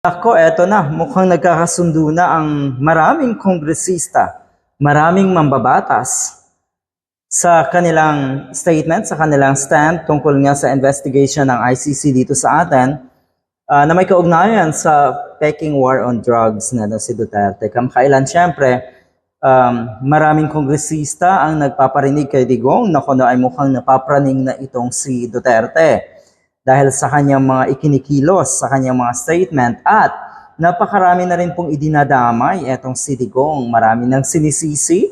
Ako, eto na. Mukhang nagkakasundo na ang maraming kongresista, maraming mambabatas sa kanilang statement, sa kanilang stand tungkol nga sa investigation ng ICC dito sa atin ah, na may kaugnayan sa peking war on drugs na no, si Duterte. Kamakailan, syempre, um, maraming kongresista ang nagpaparinig kay Digong na kuno ay mukhang napapraning na itong si Duterte dahil sa kanyang mga ikinikilos, sa kanyang mga statement at napakarami na rin pong idinadamay etong si Digong. Marami nang sinisisi.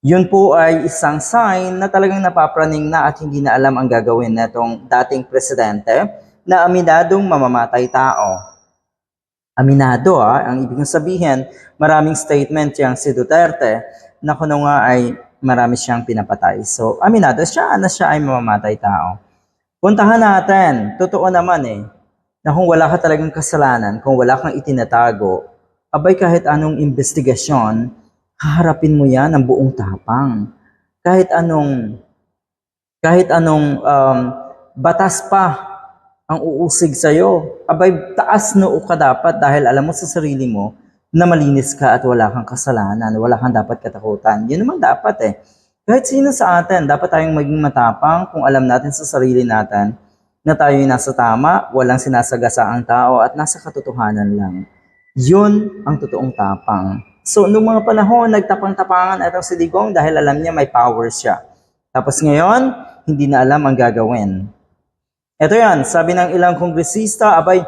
Yun po ay isang sign na talagang napapraning na at hindi na alam ang gagawin netong dating presidente na aminadong mamamatay tao. Aminado ah, ang ibig sabihin, maraming statement yang si Duterte na kuno nga ay marami siyang pinapatay. So, aminado siya na siya ay mamamatay tao. Puntahan natin, totoo naman eh, na kung wala ka talagang kasalanan, kung wala kang itinatago, abay kahit anong investigasyon, haharapin mo yan ng buong tapang. Kahit anong, kahit anong um, batas pa ang uusig sa'yo, abay taas noo ka dapat dahil alam mo sa sarili mo na malinis ka at wala kang kasalanan, wala kang dapat katakutan. Yun naman dapat eh. Kahit sino sa atin, dapat tayong maging matapang kung alam natin sa sarili natin na tayo yung nasa tama, walang sinasagasa ang tao at nasa katotohanan lang. Yun ang totoong tapang. So, nung mga panahon, nagtapang-tapangan itong si Digong dahil alam niya may power siya. Tapos ngayon, hindi na alam ang gagawin. Ito yan, sabi ng ilang kongresista, abay,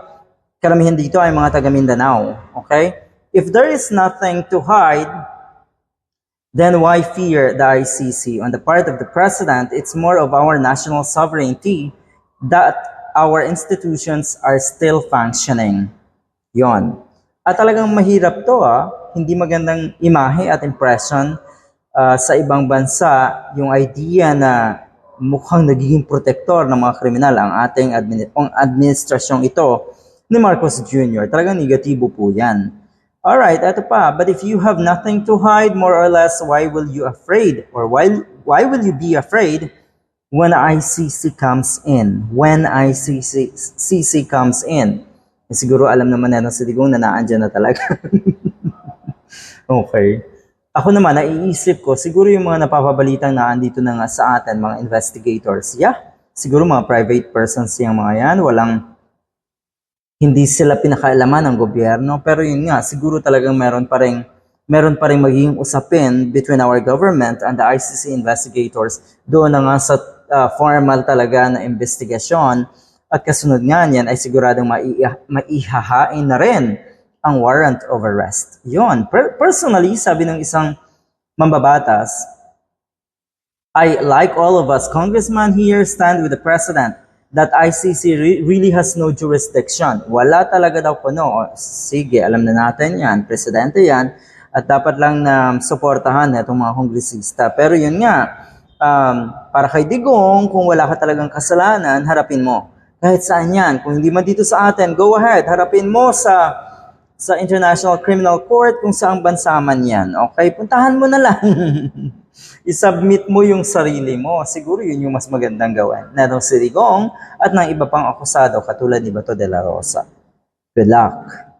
karamihan dito ay mga taga Mindanao. Okay? If there is nothing to hide, then why fear the ICC? On the part of the president, it's more of our national sovereignty that our institutions are still functioning. Yon. At talagang mahirap to ah, hindi magandang imahe at impression ah, sa ibang bansa yung idea na mukhang nagiging protektor ng mga kriminal ang ating admini- ang administrasyong ito ni Marcos Jr. Talagang negatibo po yan. Alright, eto pa. But if you have nothing to hide, more or less, why will you afraid? Or why, why will you be afraid when ICC comes in? When ICC CC comes in? Eh, siguro alam naman na si Digong na naandyan na talaga. okay. Ako naman, naiisip ko, siguro yung mga napapabalitang na andito na nga sa atin, mga investigators, yeah, siguro mga private persons yung mga yan, walang, hindi sila pinakaalaman ng gobyerno, pero yun nga, siguro talagang meron pa rin, meron pa rin magiging usapin between our government and the ICC investigators doon na nga sa uh, formal talaga na investigasyon at kasunod nga niyan ay siguradong maia- maihahain na rin ang warrant of arrest. Yon. Per- personally, sabi ng isang mambabatas, I, like all of us, congressman here, stand with the president that ICC re- really has no jurisdiction. Wala talaga daw kuno. O, Sige, alam na natin yan. Presidente yan. At dapat lang na suportahan na itong mga kongresista. Pero yun nga, um, para kay Digong, kung wala ka talagang kasalanan, harapin mo. Kahit saan yan. Kung hindi man dito sa atin, go ahead. Harapin mo sa sa International Criminal Court kung saang bansa man yan. Okay, puntahan mo na lang. I-submit mo yung sarili mo. Siguro yun yung mas magandang gawin. Na si Digong at ng iba pang akusado katulad ni Bato de la Rosa. Good luck.